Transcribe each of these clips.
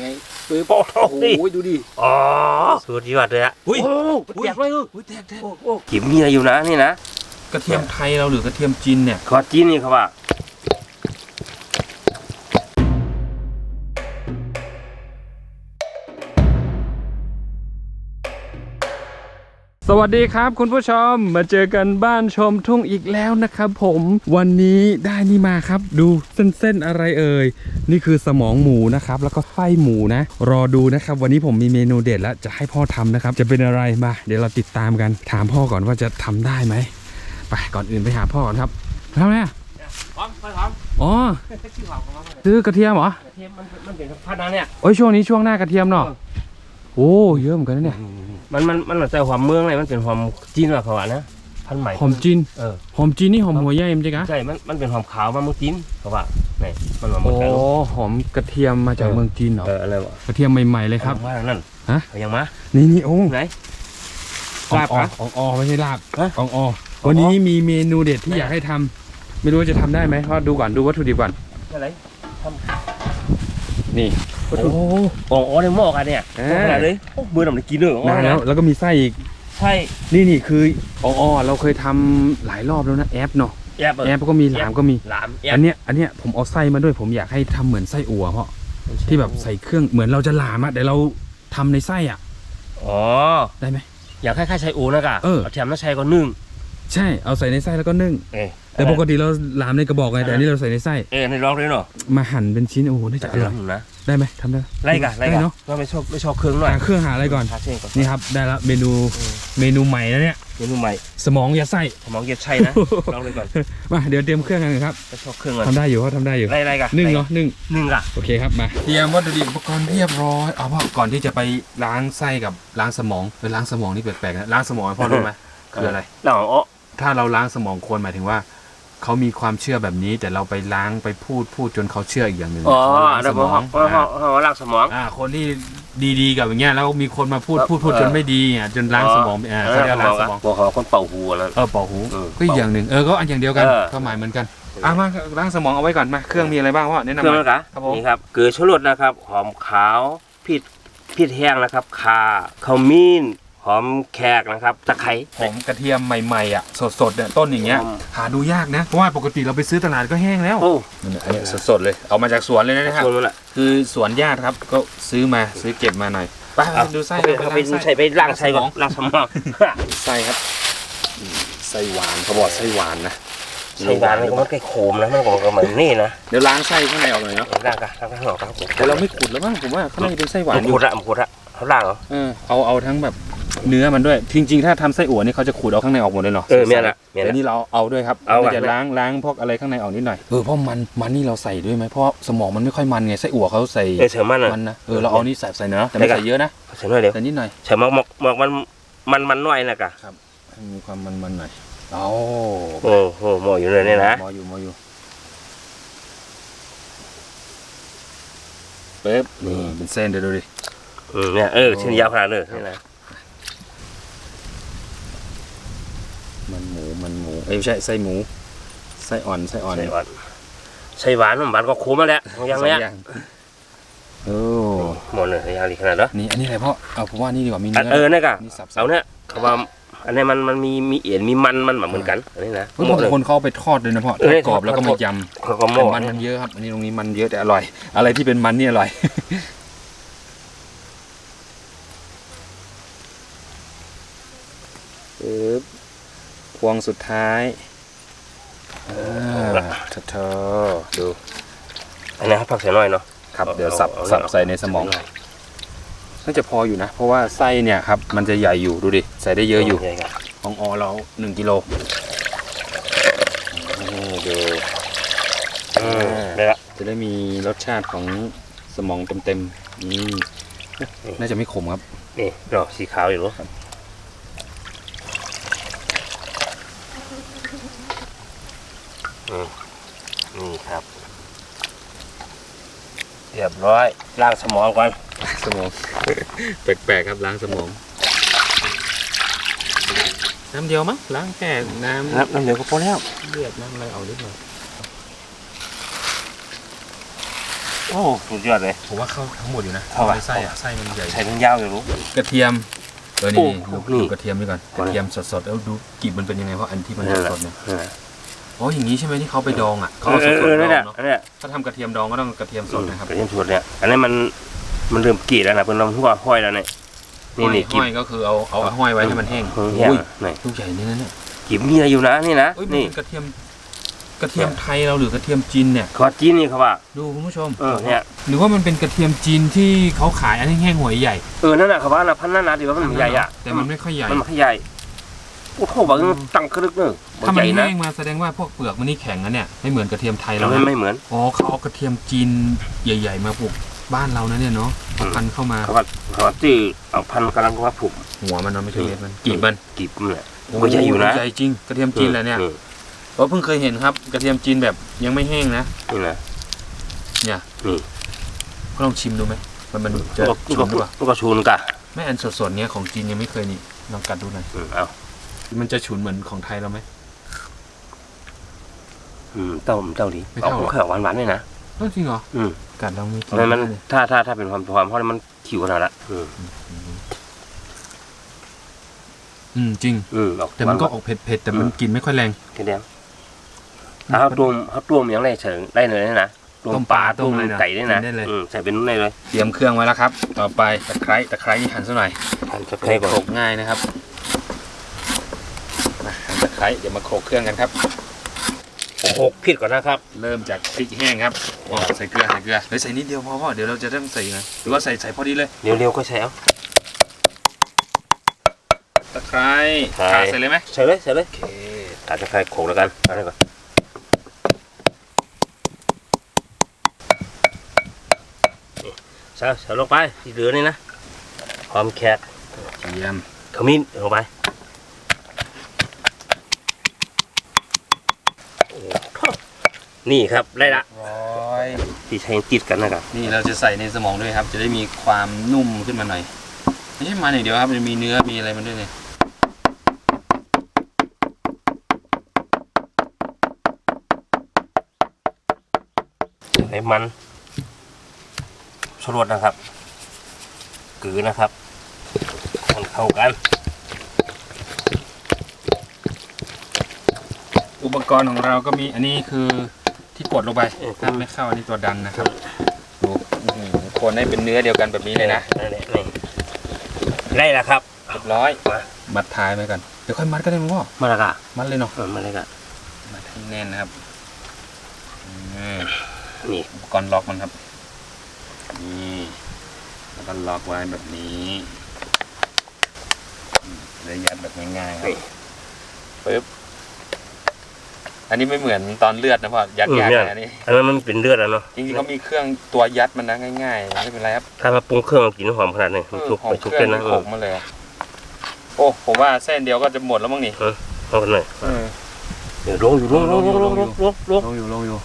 ไงปึ๊บโอ้โห โอ้ยดูดิอ๋อสุดยอดเลยอะอุ้ยโอ้แตกเลยเอออุ้ยแตกแตกโอ้โอ้กิมมีอะไรอยู่นะนี่นะกระเทียมไทยเราหรือกระเทียมจีนเนี่ยขอจีนนี่เขาว่า สวัสดีครับคุณผู้ชมมาเจอกันบ้านชมทุ่งอีกแล้วนะครับผมวันนี้ได้นี่มาครับ ดูเส้นๆอะไรเอ่ยนี่คือสมองหมูนะครับแล้วก็ไส้หมูนะ รอดูนะครับ วันนี้ผมมีเมนูเด็ดแล้วจะให้พ่อทำนะครับ จะเป็นอะไรมา เดี๋ยวเราติดตามกัน ถามพ่อก่อนว่าจะทำได้ไหมไปก่อนอื่นไปหาพ่อก่อนครับทำไงอะพร้อมพร้อมอ๋อชื่อของเขาว่าอะไรซื้อกระเทียมเหรอกระเทียมมันมันเป็นพันธุ์นะเนี่ยโอ้ยช่วงนี้ช่วงหน้ากระเทียมเนาะโอ้เยอะเหมือนกันนะเนี่ย มันมันมันใส่ความเมืองเลยมันเป็นความจีนว่ะเขาว่านะพันธุ์ใหม่หอมจีนเออหอมจีนนี่หอมหัวใหญ่มั้ยจ๊ะใช่มันมันเป็นหอมขาวมาเมืองจีนเขาว่านี่มันมาเมืโอ้องไทยลูกหอมกระเทียมมาจากเออเมืองจีนเหรอเอออะไรวะกระเทียมใหม่ๆเลยครับว่านั่นฮะเอายังมานี่นี่โอ้ไหนอลาบอเหรออออไม่ใช่ลาบฮะอออวันนี้มีเมนูเด็ดที่อยากให้ทำไม่รู้ว่าจะทำได้ไหมเพราะดูก่อนดูวัตถุดิบก่อนอะไรนี่วั ตถุโอ้โอ้โหในหม้อกันเนี่ยเออหม้อขนาดเลยโอ้มือหนำได้กินเลยเหรอได้แล้วแล้วก็มีไส้อีกใช่นี่นี่คืออออเราเคยทำหลายรอบแล้วนะแอปเนาะแอบเอแออปก็มีหลามก็มี หลามแอบอันเนี้ยอันเนี้ยผมเอาไส้มาด้วยผมอยากให้ทำเหมือนไส้อั่วเพราะที่แบบใส่เครื่องเหมือนเราจะหลามอะแต่เราทำในไส้อะอ๋อได้ไหม อยากให้ข้าใช้อูนะกะเออเอาแถมน้ำชัยก็นึ่ง ใช่เอาใส่ในไส้แล้วก็นึ่ง เอ้ย แต่ปกติเราหลามในกระบอกไงแต่อันนี้เราใส่ในไส้เอ้ยในร้องเลยเนาะมาหั่นเป็นชิ้นโอ้โหน่าจะอร่อยนะได้ไหมทำได้ไล่กะไล่ได้กะเนาะว่าไม่ชอบไม่ชอบเครื่องหน่อยหาเครื่องหาอะไรก่อนหาเส้นก่อนนี่ครับได้แล้วเมนูเออเมนูใหม่แล้วเนี่ยเมนูใหม่สมองยัดไส้ผมมองเกียรติชัยนะลองเลยก่อนมาเดี๋ยวเตรียมเครื่องกันครับไม่ชอบเครื่องก่อนทำได้อยู่เขาทำได้อยู่ไล่ไล่กะนึ่งเนาะนึ่งนึ่งกะโอเคครับมาเตรียมวัตถุดิบอุปกรณ์เรียบร้อยเอาพ่อก่อนที่จะไปล้างไส้กับล้างสมองไปล้างสมองนี่แปลกๆนะล้างสมองพ่อรู้ไหมคืออะไรหลังอ๋อถ้าเราล้างสมองคนหมายถึงว่า เขามีความเชื่อแบบนี้ แต่เราไปล้างไปพูดพูดจนเขาเชื่ออีกอย่างหนึ่งอ๋อเขาล้างเดี๋สยวมผมองเขาเขาเขาล้างสมอง อ่า คนที่ดีๆกับอย่างเงี้ยแล้วมีคนมาพูดเออพูดพูดเออจนไม่ดีอะจนล้างสมองไปอ่าเขาเรียกว่าล้างสมอง บอกเขาคนเป่าหูแล้ว เออเป่าหูเออก็อีกอย่างหนึ่งเออก็อันอย่างเดียวกันเออ ก็หมายเหมือนกันอะมาล้างสมองเอาไว้ก่อนมาเครื่องมีอะไรบ้างพ่อแนะนำเครื่องมา นะกะครับผม นี่ครับ เกลือชูรสนะครับ หอมขาวพริกพริกแห้งนะครับข่าขมิ้น หอมแขกนะครับตะไคร้หอมกระเทียมใหม่ๆอะสดๆเนี่ยต้นอย่างเงี้ยหอมหาดูยากนะเพราะว่าปกติเราไปซื้อตลาดก็แห้งแล้วโอ้อันนี้สดๆเลยเอามาจากสวนเลยนะครับคนมันละคือสวนญาติครับก็ซื้อมาซื้อเก็บมาหน่อยไปไปดูไส้เอาไปเอาไปใส่ไปล้างไส้ก่อนล้างสมอง ไส้ครับอืมไส้หวานเขาบอกไส้หวานนะไส้หวานมันก็มันใกล้โขมนะมันก็ก็เหมือนนี่นะเดี๋ยวล้างไส้ข้างในออกหน่อยเนาะล้างกันล้างกันข้างนอกครับผมแต่เราไม่ขุดแล้วมั้งผมว่าข้างในเป็นไส้หวานมันอยู่ขุดละมันขุดละเขาล้างเหรอเออเอาเอาทั้งแบบ เนื้อมันด้วย จริงๆ ถ้าทำไส้อั่วนี่เขาจะขูดเอาข้างในออกหมดเลยเนาะเออเมียละเมียแต่ละนี่เราเอาด้วยครับเอาเราอะ จะล้างล้างพวกอะไรข้างในออกนิดหน่อย เออเพราะมันมันนี่เราใส่ด้วยไหมเพราะสมองมันไม่ค่อยมันไงไส้อั่วเขาใส่เออเฉยมันอะ มันนะเออเราเอานี่ใส่ใส่เนาะแต่ไม่ได้ครับใส่เยอะนะเฉยหน่อยเดียวใส่นิดหน่อยเฉยมากมากมากมันมันมันน้อยนะกะให้มีความมันมันๆหน่อยเอาโอ้โหหมออยู่เลยเนี่ยนะมออยู่มออยู่เป๊บนี่เป็นเส้นเดี๋ยวดูดิ อืมเนี่ยเออชิ้นยาวขนาดเลยนี่นะ มันหมูมันหมู เอ้ยไม่ใช่ไส้หมู ไส้อ่อนไส้อ่อนใส่หวานใส่หวานมันหวานก็คุ้มมาแล้วยังสไงอย่างโอ้หมดเลยยาวดีขนาดเนาะนี่อันนี้อะไรพ่อเอาผมว่านี่ดีกว่ามีอันเนื้อ เออเนี่ยกะนี่สับๆ เอาเนี่ยเขาว่าอันนี้มันมันมีมีเอ็นมีมันมันแบบเหมือนกันอันนี้นะเฮ้ยหมดเลยบางคนเขาเอาไปทอดเลยนะพ่อเอทออดกรอบแล้วก็ทมาอดยเขาก็ำหม้อแต่มันมันเยอะครับอันนี้ตรงนี้มันเยอะแต่อร่อย อะไรที่เป็นมันนี่อร่อย ปึ๊บ พวงสุดท้ายอ่าเธอเธอดูอันนี้ครับผักใส่หน่อยเนาะครับเอาเดี๋ยวสับเอาสับเอาใส่ในสมองน่าจะพออยู่นะ เพราะว่าไส้เนี่ยครับมันจะใหญ่อยู่ดูดิใส่ได้เยอะอยู่ใหญ่ครับของออเราหนึ่งกิโลนี่ดูอืมได้ละจะได้มีรสชาติของสมองเต็มๆนี่น่าจะไม่ขมครับนี่ดอกสีขาวอยู่รู้อื นี่ครับ เรียบร้อยล้างสมองก่อนสมอง แปลกๆครับล้างสมอง น้ำเดียวมั้งล้างแค่น้ำน้ำน้ำเดือดก็พอแล้วเลือดน้ำอะไรเอานิดหน่อยโอ้สุดยอดเลย ผมว่าเข้าทั้งหมดอยู่นะเข้าปะ ไส้อะไส้มันใหญ่ ใช้ทั้งยาวอยู่รู้ กระเทียมเออโอ้นี่โหดูนี่ดูกระเทียมนี่ก่อน กระเทียมสดๆแล้วดูกลิ่นมันเป็นยังไงเพราะอันที่มันนั่นแหละ สดๆเนี่ยนั่นแหละ อ๋ออย่างนี้ใช่ไหมที่เขาไปดองอะเขาเอเอาอสเอดอๆดนั่นอแหละงเนาะนั่นแหละถ้าทำกระเทียมดองก็ต้องกระเทียมสดนะครับกระเทียมสดเนี่ยอันนี้มันมันเริ่มกรีดแล้วนะเป็นลำหัวห้อยแล้วเนี่ยนี่นี่ห้อยก็คือเอาเอาห้อยไว้ให้มันแห้งแห้งอุ้ยนี่ลูกใหญ่นี่นะเนี่ยกิบมีอะไรอยู่นะนี่นะเอ้ยมันนี่เป็นกระเทียมกระเทียมไทยเราหรือกระเทียมจีนเนี่ย ขอจีนนี่เขาว่าดูคุณผู้ชมเออเนี่ยหรือว่ามันเป็นกระเทียมจีนที่เขาขายอันแห้งๆหัวใหญ่เออนั่นน่ะเขาว่านะพันนั่นนะที่ว่ามันใหญ่อะแต่มันไม่ค่อยใหญ่มันไม่ค่อยใหญ่ โอ้โหบอกว่ามันตั้งครึกเนอะถ้ามันใหญ่นะแห้งมาแสดงว่าพวกเปลือกมันนี่แข็งนะเนี่ยไม่เหมือนกระเทียมไทยเรามันนะไม่เหมือนอ๋อเขาเอากระเทียมจีนใหญ่ ๆ มาปลูกบ้านเรานะเนี่ยเนาะเอาพันธุ์เข้ามาเขาว่าเขาว่าที่เอาพันกำลังว่าผูกหัวมันเนาะไม่ใช่เม็ดมันกีบมันกีบมันเนี่ยก็ใหญ่อยู่นะใหญ่จริงกระเทียมจีนแหละเนี่ยเพราะเพิ่งเคยเห็นครับ กระเทียมจีนแบบยังไม่แห้งนะนี่นะเนี่ยนี่ก็ลองชิมดูไหมมันมันจะก็ฉุนก็หรือเปล่าก็ชูนกะไม่อันสดๆเนี้ยของจีนยังไม่เคยนี่ลองกัดดูหน่อยอืมเอา มันจะฉุนเหมือนของไทยเราไหม อืมเต้าเต้าดีไม่เอาเท่าหรอแค่หวานหวานๆเลยนะ เอ้าจริงเหรออืม กัดลองมีกินมันมันได้เลยถ้าถ้าถ้าเป็นความความเพราะมันขิวขนาดละอืมอืมจริง อืมออกแต่มันก็ออกเผ็ดๆแต่มันกลินไม่ค่อยแรงแค่เดียวถ้าเขาต้มเขาต้มอย่างไรเฉิงได้เลยนะต้มปลาต้มอะไรนะไก่ได้นะกินได้เลย อืมใส่เป็นนู้นได้เลยเตรียมเครื่องไว้แล้วครับ ต่อไปตะไคร้ตะไคร้นี่หั่นซะหน่อยทานจะใครก่อนโขลกง่ายนะครับมาหั่นตะไค ร้เดี๋ยวมาโขลกเครื่องกันครับโขกผิดก่อนนะครับ เริ่มจากพริกแห้งครับอ๋อใส่เกลือใส่เกลือเฮ้ยใส่นิดเดียวพอพ่อเดี๋ยวเราจะต้องใส่ไงหรือว่าใส่ใส่พอดีเลยเร็วๆก็ใส่เอาตะไคร้ใช่ ขาใส่เลยไหมใส่เลยใส่เลยโอเคทานจะใครโขกแล้วกันเอาเลยก่อนนี่ใส่ใส่ลงไปที่เหลือนี่นะหอมแขกเยี่ยมขมิ้นลงไปโอ้โห นี่ครับได้ละร้อยที่ใช้ติดกันนะครับนี่เราจะใส่ในสมองด้วยครับ จะได้มีความนุ่มขึ้นมาหน่อยไม่ใช่มันอย่างเดียวครับมันมีเนื้อมีอะไรมันด้วยเนี่ยใส่มันชรวดนะครับกือนะครับมันเข้ากัน อุปกรณ์ของเราก็มีอันนี้คือที่ก ดลงไปถ้าไม่เข้าอันนี้ตัวดันนะครับดูอื้อหือคนให้เป็นเนื้อเดียวกันแบบนี้เลยนะนี่นี่ได้แล้วครับเรียบร้อยมามัดท้ายไว้ก่อนเดี๋ยวค่อยมัดก็ได้มั้งพ่อมาแล้วกะมัดเลยเนาะเออมาแล้วกะมัดให้แน่นนะครับอืมนี่อุปกรณ์ล็อกมันครับนี่แล้วก็ล็อกไว้แบบนี้อืมแล้วยัดแบบง่ายๆครับนี่ปึ๊บ อันนี้ไม่เหมือนตอนเลือดนะพ่อยัดอืมยากเนี่ยนะอันนี้อันนั้นมันเป็นเลือดแล้วเนาะจริงๆเขามีเครื่องตัวยัดมันนะง่ายๆไม่เป็นไรครับถ้ามาปรุงเครื่องกินหอมขนาดนี้มันชุบหอไปมชุบเครื่เป็อนงนะโขกมาเลยอะโอ้ผมว่าเส้นเดียวก็จะหมดแล้วมั้งนี่เอากันหน่อยเออเดี๋ยวลงอยู่ลงลงลงลงลงลงลงลงอยู่ลงอยู่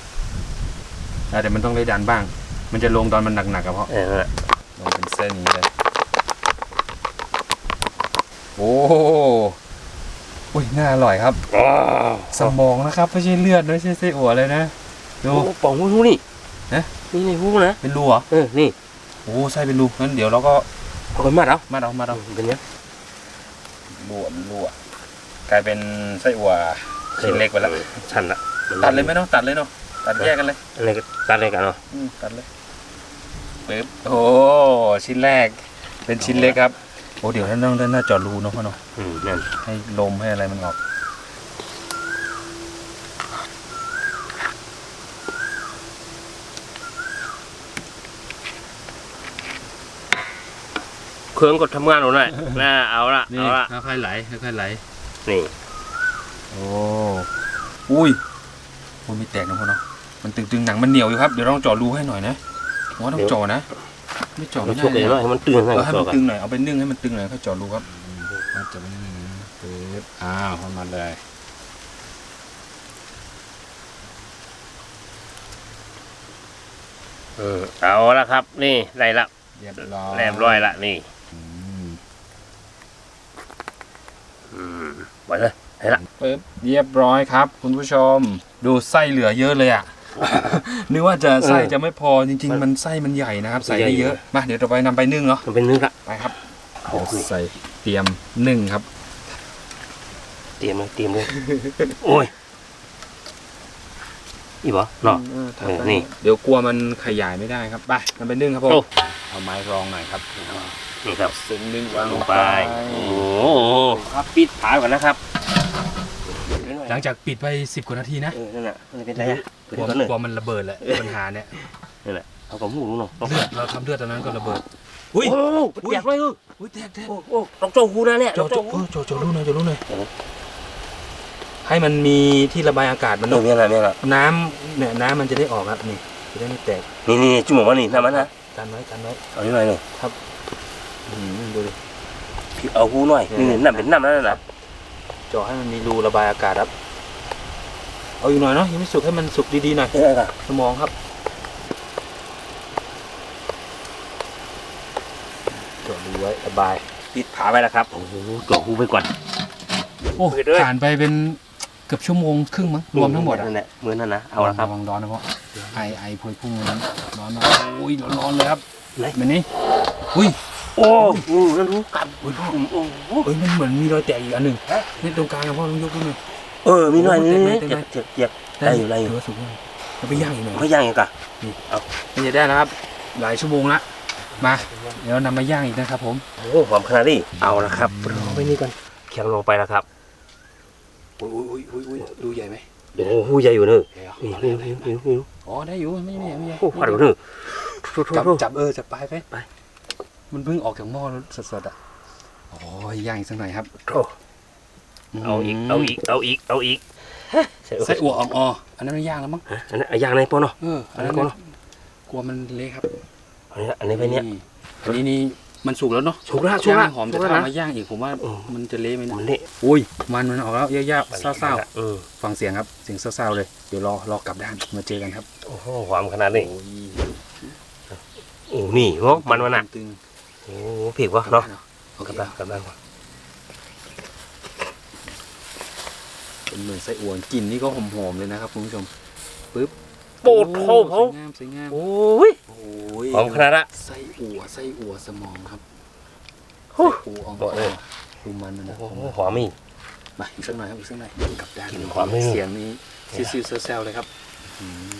อะเดี๋ยวมันต้องได้ดันบ้าง มันจะลงตอนมันหนักๆกับเพราะเออนั่นแหละลงเป็นเส้นอย่างนี้เลยโอ้โห อุ้ยน่าอร่อยครับอ๋อสมองนะครับไม่ใช่เลือดไม่ใช่ไส้อั่วเลยนะดูโอ้ป่องหูนี่นะนี่นี่หูนะเป็นรูเหรอเออนี่โอ้ไส้เป็นรูงั้นเดี๋ยวเราก็เอากันมาเอามาเอามาเอาเป็นเนี้ยรั่วมันรั่วกลายเป็นไส้อั่วชิ้นเล็กไปแล้วชันละตัดเลยไหมเนาะตัดเลยเนาะตัดแยกกันเลยอะไรก็ตัดเลยกันเนาะอืมตัดเลยปึ๊บโอ้ชิ้นแรกเป็นชิ้นเล็กครับ โอ้เดี๋ยวท่านต้องด้านหน้าเจอดรูเนาะพ่อเนาะอืมนั่นให้ลมให้อะไรมันออก เครื่องกดทำงานหนูหน่อยน่าเอาละนี่เอาละค่อยๆไหลค่อยๆไหลนี่โอ้อุ้ยมันไม่แตกนะพ่อเนาะมันตึงๆหนังมันเหนียวอยู่ครับเดี๋ยวต้องเจาะรูให้หน่อยนะผมว่าต้องเจาะนะ ไม่เจาะเราไม่ชุบได้เลยเลยเนาะให้มันตื่นเอให้อมันให้ตัมัวนกันตึงหน่อย เอาไปนึ่งให้มันตึงหน่อยค่อยเจาะรูครับ มัดจะไม่ปึ๊บอ้าวเข้ามาเลยเออเอาละครับ นี่ได้ละเรียบร้อยแรมร้อยละนี่ อืมอืมไว้เลยได้ละปึ๊บเรียบร้อยครับ คุณผู้ชม ดูไส้เหลือเยอะเลยอะ นึกว่าจะไส้เออจะไม่พอจริง ๆ มันไส้มันใหญ่นะครับ ใส่ใหญ่ได้เยอะมาเดี๋ยวต่อไปนำไปนึ่งเนาะมันเป็นเนื้อละไปครับโอ้ยใส่เตรียมนึ่งครับ เตรียมเลยเตรียมเลยโอ้ยอีบ่เนาะเออเออนี่เดี๋ยวกลัวมันขยายไม่ได้ครับไปนำไปนึ่งครับผมโอ้เอาไม้รองหน่อยครับนี่ครับซึ้งนึ่งวางลลงงไปไปโอ้โหครับปิดฝาก่อนนะครับ หลังจากปิดไปสิบกว่านาทีนะเออนั่นน่ะมันเป็นไรอะกเป็นลัวก้อนเลยกลัวมันระเบิดแหละปัญหาเนี่ยนั่นแหละเอากับหมูเนาะเลือดเราทำเลือดตอนนั้นก็ระเบิดอุ้ยโอ้โหแตกเลยเอออุ้ยแตกแตกโอ้โหลองโจกูนะเนี่ยโจลองโจโจเออโจโจรู้หน่อยโจรู้หน่อยเออให้มันมีที่ระบายอากาศมันเออเนาะมีอะไรมีอะไรน้ำเนี่ยน้ำมันจะได้ออกครับนี่จะได้ไม่แตกนี่นี่จุ่มออกมานี่น้ำมันนะกันไว้กันไว้เอานิดหน่อยหนึ่งอืมดูดิพี่เอาหูหน่อยนี่นี่น้ำเป็นน้ำนั่นน่ะ เจาะให้มันมีรูระบายอากาศครับ เอาอยู่หน่อยเนาะยังไม่สุกให้มันสุกดีๆหน่อยเออค่ะสมองครับเจาะรูไว้ระบายปิดฝาไว้แล้วครับโอ้โหจ่อหูไปก่อนโอ้เปิดด้วยผ่านไปเป็นเกือบชั่วโมงครึ่งมั้งรวมทั้งหมดอะนั่นแหละเหมือนนั่นนะเอาละครับระวังร้อนนะพ่อไอไอพวยพุ่งเลยนะร้อนมากอุ้ยร้อนๆเลยครับไหนแบบนี้อุ้ย โอ้โหนั่นรู้กันอุ้ยพ่อโอ้โหเอ้ยมันเหมือนมีรอยแตกอีกอันหนึ่งนี่ตรงกลางอะพ่อลองยกขึ้นหน่อยเออมีหน่อยนี่เต็มไหมนี่เต็มไหมเจ็บเจ็บเจ็บได้อยู่ได้อยู่ถืว่าสุกยังเราไปย่างอีกหน่อยไม่ย่างอีกอะนี่จะได้แล้วครับ หลายชั่วโมงละมาเดี๋ยวนำมาย่างอีกนะครับ ผมโอ้หอมขนาดนี้เอาละครับรอไปนี่ก่อนเคียงลงไปแล้วครับอุ้ยอุ้ยอุ้ยอุ้ยดูใหญ่ไหมโอ้โหหูใหญ่อยู่เนอะใหญ่เหรอนี่นี่นี่นี่นี่อ๋อได้อยู่ไม่ไม่ใหญ่ไม่ใหญ่โอ้พัดอยู่เนอะโทษโทษจับโทษจับเออจับปลายไปไป มันเพิ่งออกจากหม้อสดๆอะโอ้ยย่างอีกสักหน่อยครับโอ้เอาอีกเอาอีกเอาอีกเอาอีกใส่ไส้อั่วอ่องออันนั้นไม่ย่างแล้วมั้งฮะอันนั้นเอาย่างในปอเนาะเอออันนั้นอันนั้นกลัวมันเละครับอันนี้อันนี้ไปเนี้ยอันนี้นี่มันสุกแล้วเนาะสุกแล้วสุกแล้วย่างหอมสุจะกแล้วทำนะมาย่างอีกผมว่าอืมมันจะเละไหมมันนะนี่อุ้ยมันมันออกแล้วเยอะๆเศร้าอืมๆฟังเสียงครับเสียงเศร้าๆเลยเดี๋ยวรอรอกลับด้านมาเจอกันครับโอ้โหหอมขนาดนี้โอ้ยโอ้นี่โอ้มันมันอะตึง โอ้ผิดวะๆเนาะโอเคกลับบ้านกลับบ้านก่อนเป็นเหมือนไส้อั่วกลิ่นนี่ก็หอมๆเลยนะครับคุณผู้ชมปึ๊บโปรดโทษสเขาวยงามสวยงามโอ้ยโอ้ยหอมขนาดละไส้อั่วไส้อั่วสมองครับโอ้ไส้อั่วอ่องบอกเลยดูมันมันนะโอ้โหหอมอีกมาอีกสักหน่อยครับอีกสักหน่อยกลับด้านกลิ่นความไม่มีเสียงนี้ซิวๆแซวๆเลยครับอืม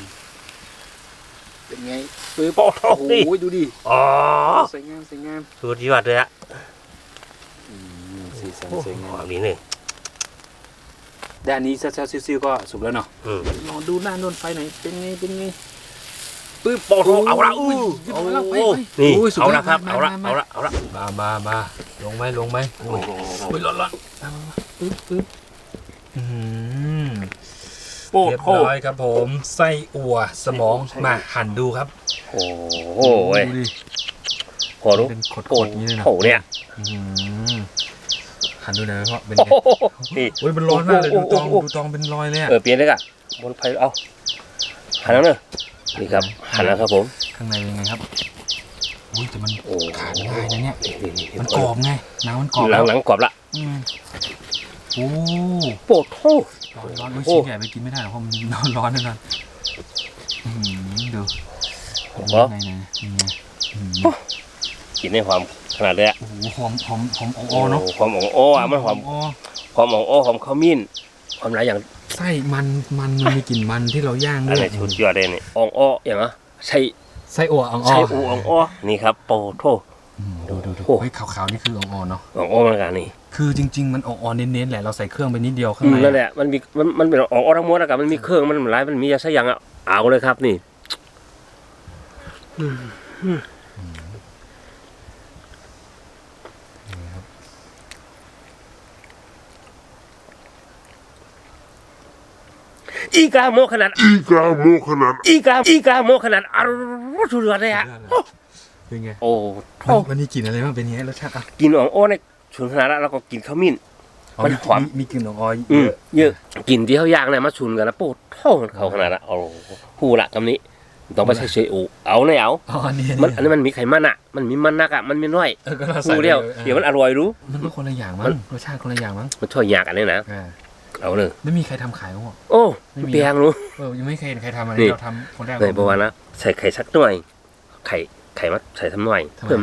เป็นไงปึ๊บโอ้โหโอ้โหดูดิอ๋อสวยงามสวยงามสุดยอดเลยอะอืมสีสันโอ้สวยหงาอมมดีนี่ด้านนี้แซวๆซิวๆก็สุกแล้วเนาะอืมลองดูด้านโดนไฟหน่อยเป็นไงเป็นไงปึ๊บโปรดโทษเอาละอู้ยเอาละไปโอ้ไปนี่โอ้ยสุดเอายอละดครับมาเอาละมาเอาละเอาละมามามาลงไหมลงไหมโอ้โหอุ้ยร้อนร้อนมามามาปึ๊บปึ๊บอืม โปรดเรียบโทษร้อยครับผมไส้อั่วสมองมาหั่นดูครับ โอ้โหเว้ยดูดิพอรู้เป็นขดโปรดๆอย่างนี้เลยนะโถเนี่ยอืมหั่นดูหน่อยเพราะเป็นโอ้ไงโหนี่ โอ้ยมันร้อนมากเลยโอ้ดูโหตองโอ้โห ดูตองเป็นรอยเลยอะเออเปลี่ยนเลยกะบนไฟเอาหันแล้วเนอะนี่ครับหันแล้วครับผม ข้างในเป็นไงครับอุ้ยแต่มันโอ้ขาดง่ายนะเนี่ยนี่นี่มันกรอบไงน้ำมันกรอบหลังหลังกรอบละอืมโอ้โปรดโทษ ร้อนร้อนอุ้ยโอ้ชิ้นใหญ่ไปกินไม่ได้หรอกเพราะมันร้อนร้อนแน่นอนอืมดูผมเป็นว่าไงนะเป็นไงอืมกินได้หอมขนาดเลยอะโอ้โหหอมหอมหอมอ่อๆเนาะหอมของโอ้อะมันหอมอ่อหอมของโอ้หอมขมิ้นหอมหลายอย่างไส้มันมันมันมีกลิ่นมันที่เราย่างอันด้ไหวนยชุดยอดเลยนี่อ่องอ้ออย่างอะใช่ไส้อั่วอ่องใช่อูอ่องอ้อนี่ครับโปรโทษอืม ดูดูดูโอ้ เฮ้ยขาวๆนี่คืออ่องๆเนาะอ่องอ้อมันกันนี่คือจริง ๆ มันอ่อนๆเน้นๆแหละเราใส่เครื่องไปนิดเดียวข้างอืมในนั่นแหละมันมีมันมันเป็นอ่องอ้อทั้งหมดแล้วกันมันมีเครื่องมันหลายมันมีอะไรสักอย่างอะเอาเลยครับนี่อีกาโมขนาด อีกาโมขนาดอีกาอีกาโมขนาดอร่อยสุดยอดเลยอะ เป็นไงโอ้มันมันมีกลิ่นอะไรบ้างเป็นไงรสชาติอะกินอ่องอ้อในชุนขนาดนั้นแล้วก็กินขมิ้น มันหอม มีกลิ่นอ่อนๆอืเยมอะเยอะกินที่เขาย่างเนี่ยมาชุนกันแล้วโปดเท่าเขาขนาดนั้นโอ้โหหูละคำนี้ต้องไปใช้เชอูเอาในเอาอ๋ออันนี้มันอันนี้มันมีไขมันอะ มันมีมันนักอะ มันมีน้อยเออก็เราหูใส่เดียวไปลเดี๋ยวมันอร่อยรู้ มันก็คนละอย่างมั้ง รสชาติคนละอย่างมั้ง มันช่วยยากันเนี่ยนะอ่าเอาเลย ไม่มีใครทำขายมั้งหรอโอ้ไม่มีเปียงรู้ เออ ยังไม่เคยเห็นใครทำอะไรนี่เราทำคนแรกในประวัตินะใส่ไข่สักหน่วยไข่ ไข่มาใส่ทำหน่วยทำไม เพิ่ม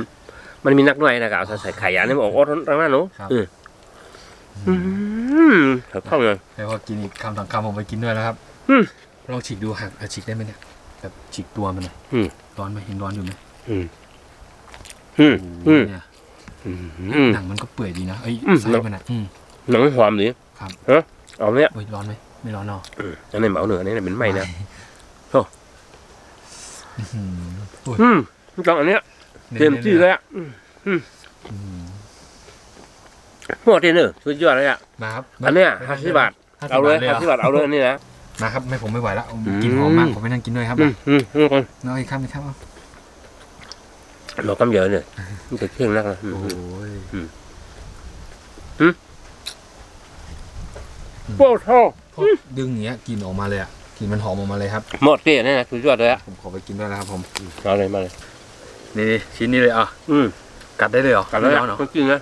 มันมีนักหน่วยนะครับเอาใส่ไข่ยานี่บอกโอ้ตรงนั้นหนูครับเอออืมเขาเข้าเลย แล้วพอกินอีกคำสองคำผมไปกินด้วยแล้วครับอืมลองฉีกดูหักเอาฉีกได้ไหมเนี่ยแบบฉีกตัวมันหน่อยอืม ร้อนไหมเห็นร้อนอยู่ไหมอืมอืมอืมเนี่ยอืม หนังมันก็เปื่อยดีนะเอ้ยอืม ไส้มันอะอืม หนังหอมดีครับฮะเอาเนี่ยโอ้ยร้อนไหมไม่ร้อนเนาะอืมอันนี้เหมาเหนืออันนี้เป็นไหมนะ อืมโอ้ยอืม ต้องอันเนี้ยเต็มที่เลยอะอืมอืมหัวเทนเนอร์สุดยอดเลยอะมาครับอันเนี้ยห้าสิบบาท50เอาเลยหรห้าสิบบาทเอาเลยอันนี่นะมาครับไม่ผมไม่ไหวแล้วอืมกินหอมมากผมไปนั่งกินด้วยครับอืมอืมอืมคนน้อยข้ามไปข้ามเอาเรากำเยอะเนี่ยมันจะเครื่องนักนะอืมโอ้ยโป้ท่อพอดึงอย่างเงี้ยกลินออกมาเลยอะกลินมันหอมออกมาเลยครับ หมดเตี้ยนี่นะสุดยอดเลยอะผมขอไปกินด้วยนะครับผมเอาเลยมาเลย นี่ชิ้นนี้เลยอะอืมกัดได้เลยเหรอกันแล้วไม่นะร้อนเหรอต้องกินนะ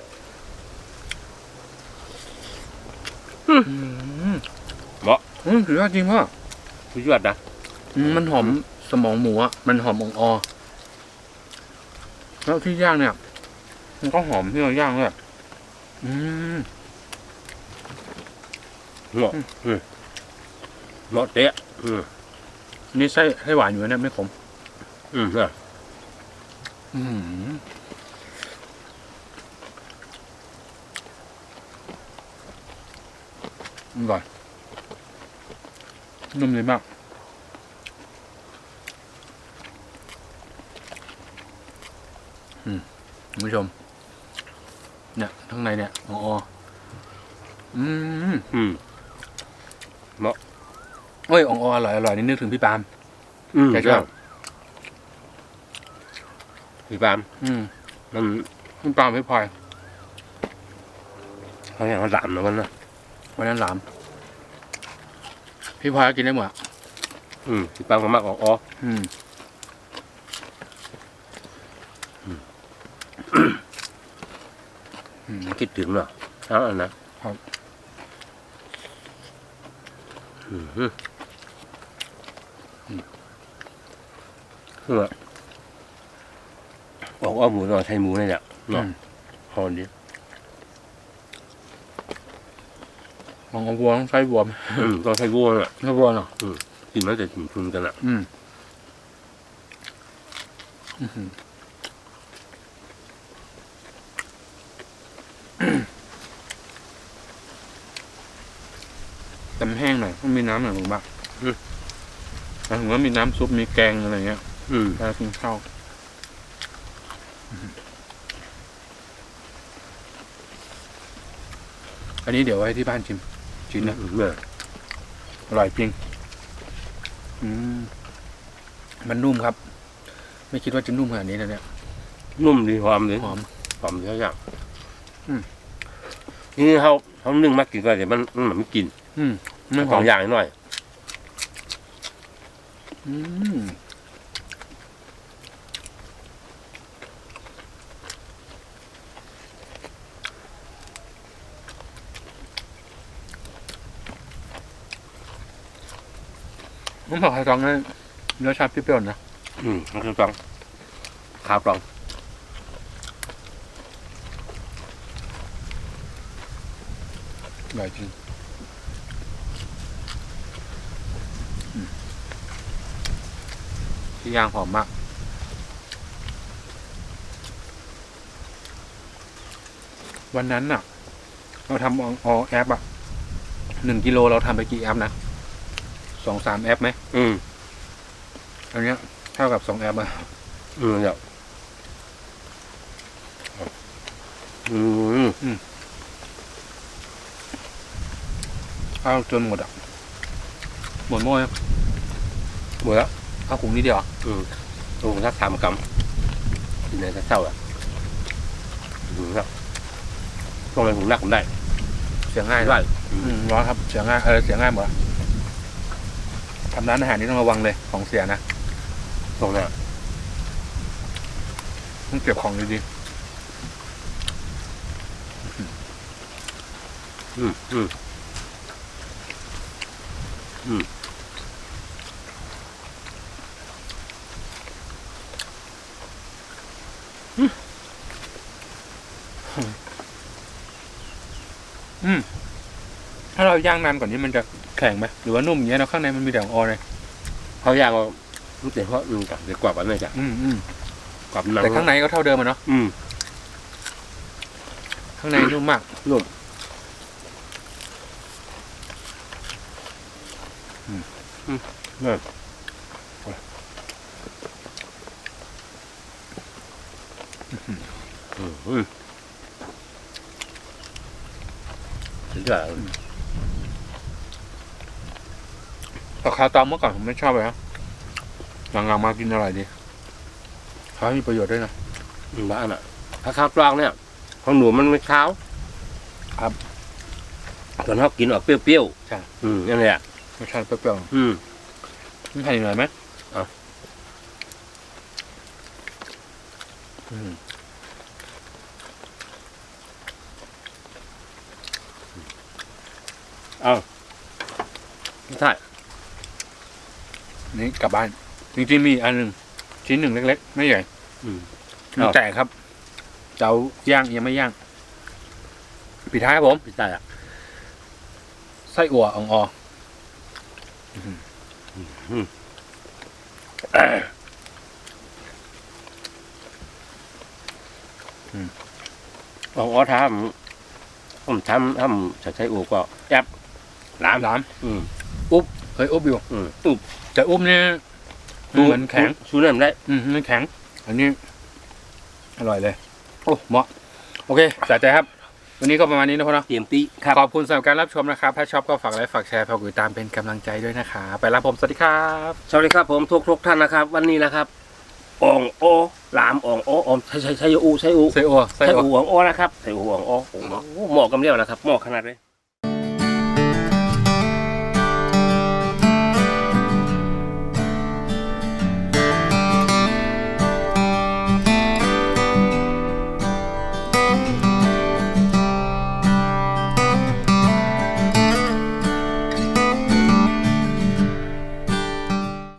อืมเหมาะอืมสุดยอดจริงพ่อสุดยอดนะอืมมันหอมสมองหมูอะมันหอมองออแล้วที่ย่างเนี่ย มันก็หอมที่เราย่างด้วยอืมเหมาะอืมเหมาะเตี้ยอืมนี่ไส้ไส้หวานอยู่นะเนี่ยไม่ขม อืมอะ อืมอร่อยนุ่มดีมาก อืมคุณผู้ชม เนี่ยข้างในเนี่ยอ๋ออืมอืมเอ้ยอ๋ออร่อยอร่อยนี่นึกถึงพี่ปาล์มอืมแกชอบ พี่ปามอืมมันพี่ปาล์มพี่พลอยเขาอย่างเขาหลามนะมันนะวันนั้นหลาม พี่พลอยก็กินได้หมดอะอืมพี่ปามก็มากออกอ๋ออืมอืมคิดถึงเนาะเอาอันนะครับอืมอืมเพื่อบอก ว่าหมูเราใช้หมูนี่แหละเนาะพอดีของของวัวต้องใช้วัวไหมอืมต้องใช้วัวน่ะใช้วัวเนาะกินมันจะถึงทุนกันอะอืมอื้อหือแต่มันแห้งหน่อยต้องมีน้ำหน่อยผมบ้างหมายถึงว่ามีน้ำซุปมีแกงอะไรเงี้ยอืมแล้วกินข้าว อันนี้เดี๋ยวไว้ที่บ้านชิม ชิมนะเมื่ออร่อยจริง อืม มันนุ่มครับ ไม่คิดว่าจะนุ่มขนาดนี้นะเนี่ย นุ่มดีหอมดีหอมหอมเยอะอย่างอืมนี่เขาเขานึ่งมากินก็เดี๋ยวมันมันเหมือนไม่กิน อืมไม่หสออมงอย่างหน่อย อืม ผมบอกให้ลองนะรสชาติเปรี้ยวๆนะอืมมันคือตองข้าวตองอร่อยจริงอืมที่ย่างหอมมากวันนั้นน่ะ เราทำออแอปอะหนึ่งกิโลเราทำไปกี่แอปนะ สองสามแอปไหมอืมอันเนี้ยเท่ากับสองแอปอะอืมเดี๋ยวอืมข้าวจนหมดอะหมดหม้อยังหมดแล้วข้าวขุงนิดเดียวอะอืมโอ้ถ้าทำกำกินอะไรก็เศร้าอะอืมครับต้องอะไรผมรักผมได้ เสียง่ายได้อืมร้อนครับ เสียง่ายเออเสียง่ายหมดอะ ทำร้านอาหารนี่ต้องระวังเลยของเสียนะตรงเนี้ยต้องเก็บของดีอืมอืมอืม ถ้าเราย่างนานกว่านี้มันจะ แข็งไหมหรือว่านุ่มอย่างเงี้ยแล้วข้างในมันมีแต่ของออเลยเขาย่างเอามันแต่เพราะมันกับเด็กกว่าบ้านไม่จ้ะอืมอืมกว่าหนังแต่ข้างในก็เท่าเดิมอะเนาะอืม ข้างในนุ่มมากนุ่ม อืมอืมนั่นอืมอืมสุดยอด แต่คาวตามเมื่อก่อนผมไม่ชอบเลยนะหลังๆมากินอร่อยดีเขาให้มีประโยชน์ด้วยนะอืมบ้านอะ ถ้าข้าวกลางเนี่ย ของหนูมันไม่ขาวครับตอนเขากินออกเปรี้ยวใช่ๆอืมนั่นแหละรสชาติเปรี้ยวอืมๆมีไข่หน่อยไหมเอาอืมเอาไม่ใช่ นี่กลับบ้าน จริงๆมีอีกอันหนึ่งชิ้นหนึ่งเล็ก ๆ ไม่ใหญ่อืมมันแตกครับเจ้าย่างยังไม่ย่างปิดท้ายครับผมไม่ใช่อะไส้อั่วอ่องออบอกว่าทำผมทำทำใช้ใช้อูก็แอบหลามหลามอืม เคยอุบอยู่ อืม อุบ แต่อุบเนี่ยดูเหมือนแข็งชูน้ำได้ อืมมันแข็ง อันนี้ อร่อยเลย โอ้เหมาะ โอเคสะใจครับ วันนี้ก็ประมาณนี้นะพ่อเนาะเตรียมตีครับขอบคุณสำหรับการรับชมนะครับ ถ้าชอบก็ฝากไลค์ฝากแชร์ฝากกดติดตามเป็นกำลังใจด้วยนะคะ ไปแล้วผมสวัสดีครับสวัสดีครับผมทุกทุกๆท่านนะครับ วันนี้นะครับอ่องโอหลามอ่องโอออมใช้ใช้ใช้อูใช้อูไส้อั่วไส้ใช้อั่วอูอ่องโอนะครับใช้อูอ่องโอโอ้โหเหมาะกับเรียวนะครับเหมาะขนาดเลย